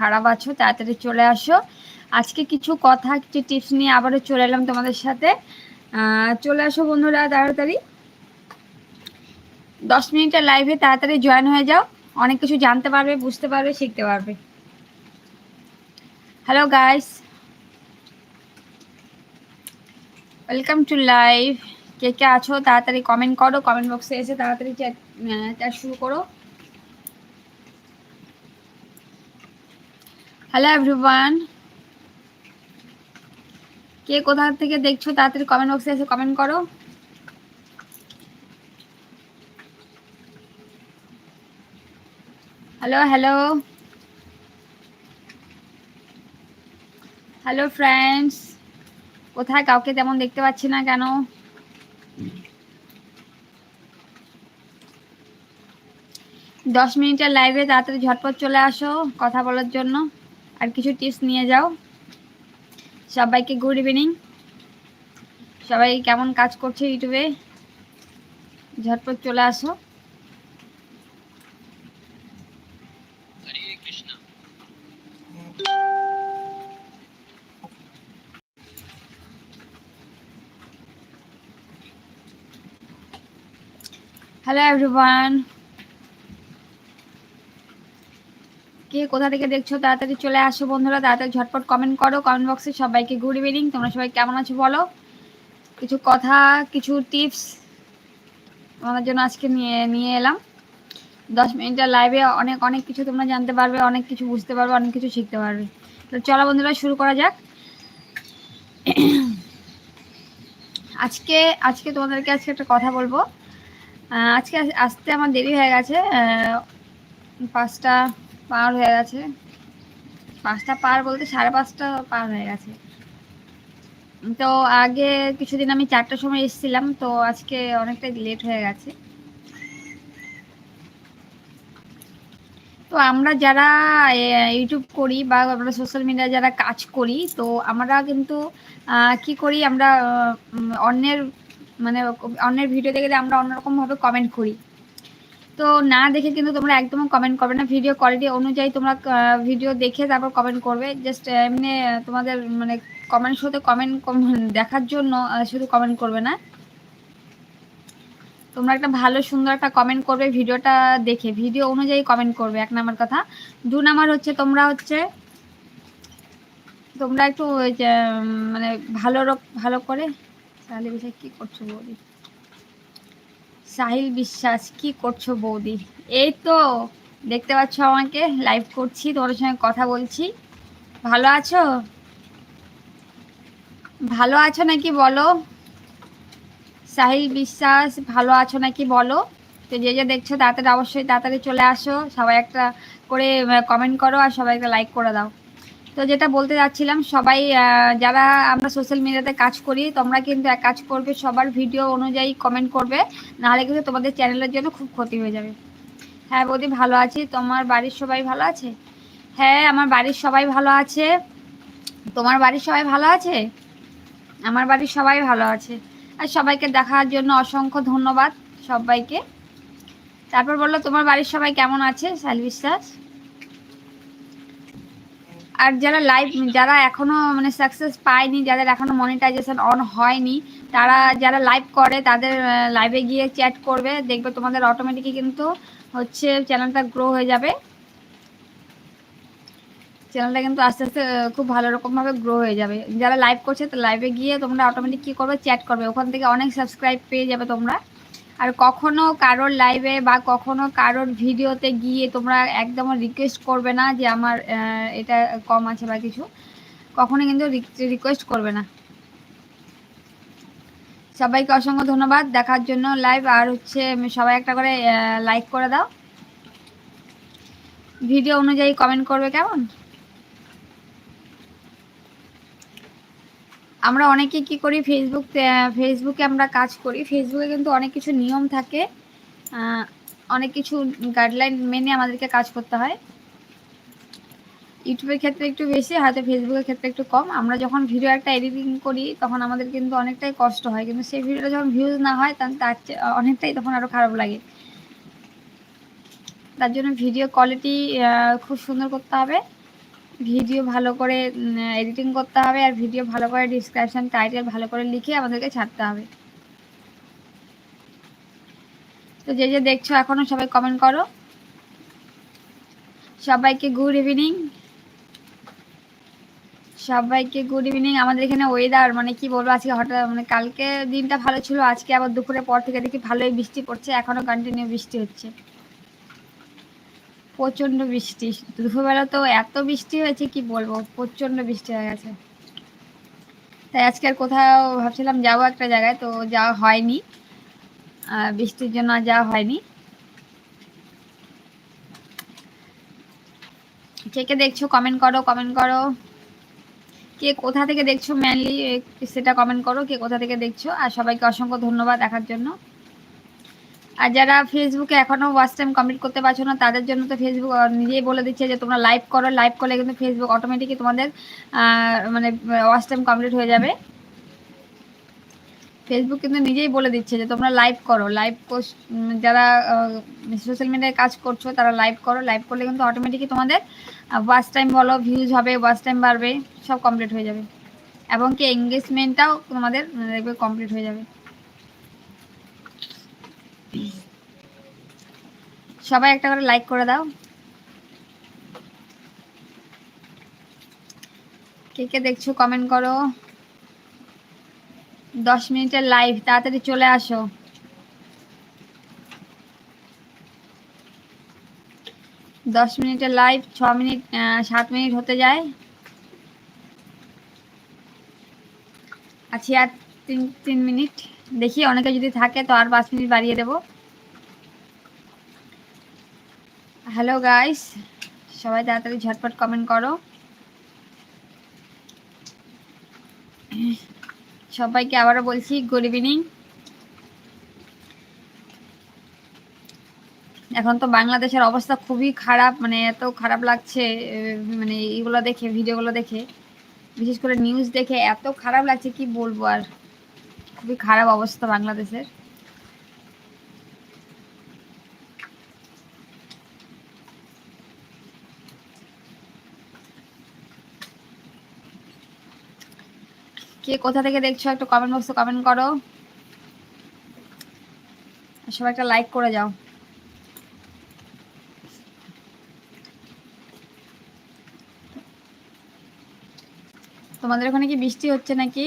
খারাপ আছো, তাড়াতাড়ি চলে আসো। আজকে কিছু কথা, কিছু টিপস নিয়ে আবারও চলে এলাম তোমাদের সাথে। চলে আসো বন্ধুরা তাড়াতাড়ি। দশ মিনিটের লাইভে তাড়াতাড়ি জয়েন হয়ে যাও। অনেক কিছু জানতে পারবে, বুঝতে পারবে, শিখতে পারবে। Hello guys welcome to live কে কে আছো, তাড়াতাড়ি কমেন্ট করো কমেন্ট বক্সে এসে তাড়াতাড়ি চ্যাট চ্যাট শুরু করো। হ্যালো এভরিওয়ান কে কোথা থেকে দেখছ, তাড়াতাড়ি কমেন্ট বক্সে এসে কমেন্ট করো। হ্যালো হ্যালো হ্যালো ফ্রেন্ডস কোথায়? কাউকে তেমন দেখতে পাচ্ছি না কেন? দশ মিনিটের লাইভে তাড়াতাড়ি ঝটপট চলে আসো কথা বলার জন্য। আর কিছু টিপস নিয়ে যাও। সবাইকে গুড ইভিনিং সবাই কেমন কাজ করছে ইউটিউবে? ঝটপট চলে আসো। হ্যালো এভরিওয়ান কে কোথা থেকে দেখছ, তাড়াতাড়ি চলে আসো বন্ধুরা, তাড়াতাড়ি ঝটপট কমেন্ট করো কমেন্ট বক্সে সবাইকে গুড ইভিনিং তোমরা সবাই কেমন আছো বলো? কিছু কথা, কিছু টিপস তোমাদের জন্য আজকে নিয়ে নিয়ে এলাম। দশ মিনিটের লাইভে অনেক অনেক কিছু তোমরা জানতে পারবে, অনেক কিছু বুঝতে পারবে, অনেক কিছু শিখতে পারবে। তো চলো বন্ধুরা, শুরু করা যাক। আজকে আজকে তোমাদেরকে আজকে একটা কথা বলব। আজকে আসতে আমার দেরি হয়ে গেছে। পাঁচটা পার হয়ে গেছে। পাঁচটা পার বলতে সাড়ে পাঁচটা পার হয়ে গেছে। তো আগে কিছুদিন আমি চারটার সময় এসেছিলাম, তো আজকে অনেকটাই লেট হয়ে গেছে। তো আমরা যারা ইউটিউব করি বা আমরা সোশ্যাল মিডিয়া যারা কাজ করি, তো আমরা কিন্তু কি করি আমরা অন্যের মানে অন্যের ভিডিও দেখে আমরা অন্যরকমভাবে কমেন্ট করি। তো না দেখে কিন্তু তোমরা একদম কমেন্ট করবে না। ভিডিও কোয়ালিটি অনুযায়ী তোমরা ভিডিও দেখে তারপর কমেন্ট করবে। জাস্ট এমনি তোমাদের মানে কমেন্ট শোতে কমেন্ট দেখার জন্য শুধু কমেন্ট করবে না। তোমরা একটা ভালো, সুন্দর একটা কমেন্ট করবে ভিডিওটা দেখে। ভিডিও অনুযায়ী কমেন্ট করবে, এক নাম্বার কথা। দু নাম্বার হচ্ছে তোমরা হচ্ছে, তোমরা একটু মানে ভালো ভালো করে, তাহলে বিষয় কী করছ বৌদি? সাহিল বিশ্বাস, কি করছ বৌদি? এই তো, দেখতে পাচ্ছ আমাকে লাইভ করছি তোমার সঙ্গে কথা বলছি। ভালো আছো? ভালো আছো নাকি বলো? সাহিল বিশ্বাস, ভালো আছো নাকি বলো? তো যে যে দেখছ, তাড়াতাড়ি অবশ্যই তাড়াতাড়ি চলে আসো। সবাই একটা করে কমেন্ট করো আর সবাই একটা লাইক করে দাও। তো যেটা বলতে যাচ্ছিলাম, সবাই যারা আমরা সোশ্যাল মিডিয়াতে কাজ করি, তোমরা কিন্তু এক কাজ করবে, সবার ভিডিও অনুযায়ী কমেন্ট করবে, নাহলে কিন্তু তোমাদের চ্যানেলের জন্য খুব ক্ষতি হয়ে যাবে। হ্যাঁ বৌদি, ভালো আছি। তোমার বাড়ির সবাই ভালো আছে? হ্যাঁ আমার বাড়ির সবাই ভালো আছে। তোমার বাড়ির সবাই ভালো আছে? আমার বাড়ির সবাই ভালো আছে। আর সবাইকে দেখার জন্য অসংখ্য ধন্যবাদ সবাইকে। তারপর বলল, তোমার বাড়ির সবাই কেমন আছে শাল বিশ্বাস আর যারা লাইভ যারা এখনও মানে সাকসেস পায়নি, যাদের এখনও মনিটাইজেশন অন হয়নি, তারা যারা লাইভ করে, তাদের লাইভে গিয়ে চ্যাট করবে, দেখবে তোমাদের অটোমেটিকই কিন্তু হচ্ছে চ্যানেলটা গ্রো হয়ে যাবে। চ্যানেলটা কিন্তু আস্তে আস্তে খুব ভালো রকমভাবে গ্রো হয়ে যাবে। যারা লাইভ করছে, তো লাইভে গিয়ে তোমরা অটোমেটিক কী করবে? চ্যাট করবে। ওখান থেকে অনেক সাবস্ক্রাইব পেয়ে যাবে তোমরা। আর কখনো কারোর লাইভে বা কখনো কারোর ভিডিওতে গিয়ে তোমরা একদম রিকোয়েস্ট করবে না যে আমার এটা কম আছে বা কিছু। কখনো কিন্তু রিকোয়েস্ট করবে না। সবাইকে অসংখ্য ধন্যবাদ। দেখার জন্য লাইভ আর হচ্ছে সবাই একটা করে লাইক করে দাও। ভিডিও অনুযায়ী কমেন্ট করবে কেমন? আমরা অনেকে কি করি ফেসবুক ফেসবুকে আমরা কাজ করি। ফেসবুকে কিন্তু অনেক কিছু নিয়ম থাকে। অনেক কিছু গাইডলাইন মেনে আমাদেরকে কাজ করতে হয়। ইউটিউবের ক্ষেত্রে একটু বেশি, হয়তো ফেসবুকের ক্ষেত্রে একটু কম। আমরা যখন ভিডিও একটা এডিটিং করি, তখন আমাদের কিন্তু অনেকটাই কষ্ট হয়। কিন্তু সেই ভিডিওটা যখন ভিউজ না হয়, তখন তার অনেকটাই তখন আরও খারাপ লাগে। তার জন্য ভিডিও কোয়ালিটি খুব সুন্দর করতে হবে। ভিডিও ভালো করে এডিটিং করতে হবে আর ভিডিও ভালো করে ডিসক্রিপশন টাইটেল ভালো করে লিখে আমাদেরকে ছাড়তে হবে। তো যে যে দেখছ এখনও সবাই কমেন্ট করো। সবাইকে গুড ইভিনিং সবাইকে গুড ইভিনিং আমাদের এখানে ওয়েদার মানে কি বলব, আজকে হঠাৎ মানে কালকে দিনটা ভালো ছিল, আজকে আবার দুপুরের পর থেকে দেখি ভালোই বৃষ্টি পড়ছে, এখনও কন্টিনিউ বৃষ্টি হচ্ছে। প্রচণ্ড বৃষ্টি। দুপুরবেলা তো এত বৃষ্টি হয়েছে, কি বলব? প্রচণ্ড বৃষ্টি হয়ে গেছে। তাই আজকে আর কোথাও ভাবছিলাম যাব একটা জায়গায়, তো যাওয়া হয়নি। বৃষ্টির জন্য যাওয়া হয়নি। কে কে দেখছ কমেন্ট করো কমেন্ট করো। কে কোথা থেকে দেখছ মেনলি সেটা কমেন্ট করো, কে কোথা থেকে দেখছ। আর সবাইকে অসংখ্য ধন্যবাদ দেখার জন্য। আর যারা ফেসবুকে এখনও ওয়াচ টাইম কমপ্লিট করতে পারছ না, তাদের জন্য তো ফেসবুক নিজেই বলে দিচ্ছে যে তোমরা লাইভ করো লাইভ করলে কিন্তু ফেসবুক অটোমেটিকই তোমাদের মানে ওয়াচ টাইম কমপ্লিট হয়ে যাবে। ফেসবুক কিন্তু নিজেই বলে দিচ্ছে যে তোমরা লাইভ করো লাইভ যারা সোশ্যাল মিডিয়ায় কাজ করছ, তারা লাইভ করো লাইভ করলে কিন্তু অটোমেটিকই তোমাদের ওয়াচ টাইম বলো ভিউজ হবে ওয়াচ টাইম বাড়বে, সব কমপ্লিট হয়ে যাবে। এবং কি এঙ্গেজমেন্টটাও তোমাদের দেখবে কমপ্লিট হয়ে যাবে। সবাই একটা করে লাইক করে দাও। কে কে দেখছ কমেন্ট করো। দশ মিনিটের লাইভ তাড়াতাড়ি চলে আসো। দশ মিনিটের লাইভ ছ মিনিট সাত মিনিট হতে যায়। আর তিন তিন মিনিট। দেখি অনেকে যদি থাকে তো আর পাঁচ মিনিট বাড়িয়ে দেব। হ্যালো গাইস সবাই তাড়াতাড়ি ঝটপট কমেন্ট করো। সবাইকে আবারও বলছি গুড ইভিনিং এখন তো বাংলাদেশের অবস্থা খুবই খারাপ মানে এত খারাপ লাগছে মানে এইগুলো দেখে ভিডিওগুলো দেখে। বিশেষ করে নিউজ দেখে এত খারাপ লাগছে, কি বলব আর? খুবই খারাপ অবস্থা বাংলাদেশের। কে কোথা থেকে দেখছ একটু কমেন্ট বক্সে কমেন্ট করো। সবাই একটা লাইক করে যাও। তোমাদের ওখানে কি বৃষ্টি হচ্ছে নাকি?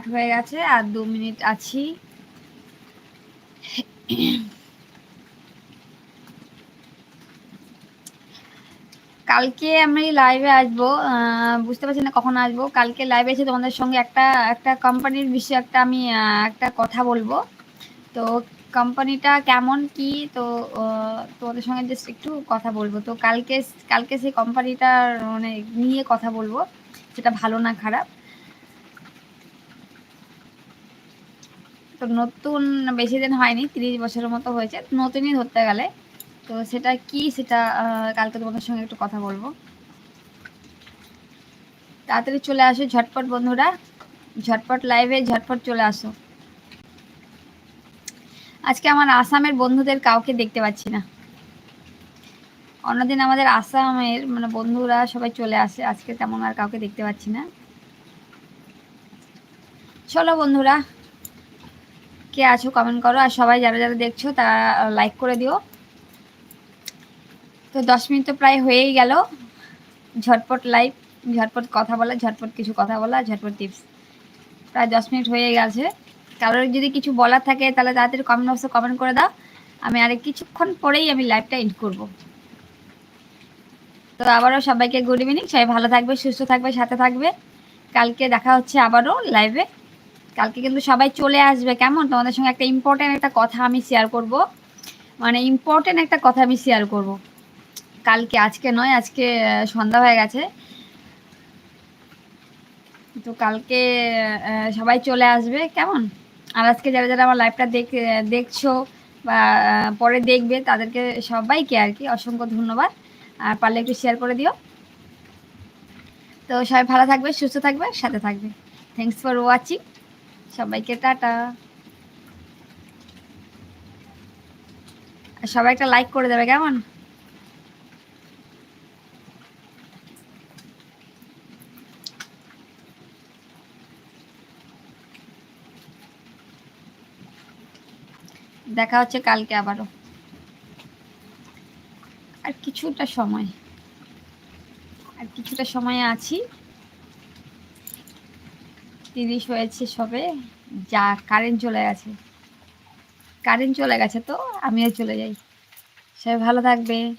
আট হয়ে গেছে আর দু মিনিট আছি। কালকে আমি লাইভে আসব বুঝতে পারছি না কখন আসব। কালকে লাইভে এসে তোমাদের সঙ্গে একটা একটা কোম্পানির বিষয়ে একটা আমি একটা কথা বলব। তো কোম্পানিটা কেমন, কি? তো তোমাদের সঙ্গে জাস্ট একটু কথা বলব। তো কালকে কালকে সেই কোম্পানিটার মানে নিয়ে কথা বলব সেটা ভালো না খারাপ। তো নতুন বেশি দিন হয়নি, তিরিশ বছরের মতো হয়েছে, নতুনই ধরতে গেলে। তো সেটা কি সেটা কালকে তোমাদের সঙ্গে একটু কথা বলব। তাড়াতাড়ি চলে আসো ঝটপট বন্ধুরা, ঝটপট লাইভে ঝটপট চলে আসো। আজকে আমার আসামের বন্ধুদের কাউকে দেখতে পাচ্ছি না। অন্যদিন আমাদের আসামের মানে বন্ধুরা সবাই চলে আসে, আজকে তেমন আর কাউকে দেখতে পাচ্ছি না। চলো বন্ধুরা কে আছো কমেন্ট করো আর সবাই যারা যারা দেখছ তারা লাইক করে দিও। তো দশ মিনিট তো প্রায় হয়েই গেল। ঝটপট লাইভ ঝটপট কথা বলা, ঝটপট কিছু কথা বলা, ঝটপট টিপস প্রায় দশ মিনিট হয়ে গেছে। কারোর যদি কিছু বলার থাকে তাহলে তাড়াতাড়ি কমেন্ট বক্সে কমেন্ট করে দাও। আমি আরেক কিছুক্ষণ পরেই আমি লাইভটা এন্ড করব। তো আবারও সবাইকে গুড ইভিনিং সবাই ভালো থাকবে, সুস্থ থাকবে, সাথে থাকবে। কালকে দেখা হচ্ছে আবারও লাইভে কালকে কিন্তু সবাই চলে আসবে, কেমন? তোমাদের সঙ্গে একটা ইম্পর্টেন্ট একটা কথা আমি শেয়ার করব। মানে ইম্পর্টেন্ট একটা কথা আমি শেয়ার করব। কালকে, আজকে নয়, আজকে সন্ধ্যা হয়ে গেছে। তো কালকে সবাই চলে আসবে, কেমন? আর আজকে যারা যারা আমার লাইভটা দেখ, দেখছ বা পরে দেখবে, তাদেরকে সবাইকে আর কি অসংখ্য ধন্যবাদ। আর পারলে একটু শেয়ার করে দিও। তো সবাই ভালো থাকবে, সুস্থ থাকবে, সাথে থাকবে। থ্যাংকস ফর ওয়াচিং সবাইকে টাটা। সবাই একটা লাইক করে দেবে, কেমন? দেখা হচ্ছে কালকে আবারও। আর কিছুটা সময়, আর কিছুটা সময় আছি। তিরিশ হয়েছে সবে, যা কারেন্ট চলে গেছে। কারেন্ট চলে গেছে তো, আমিও চলে যাই। সবাই ভালো থাকবে।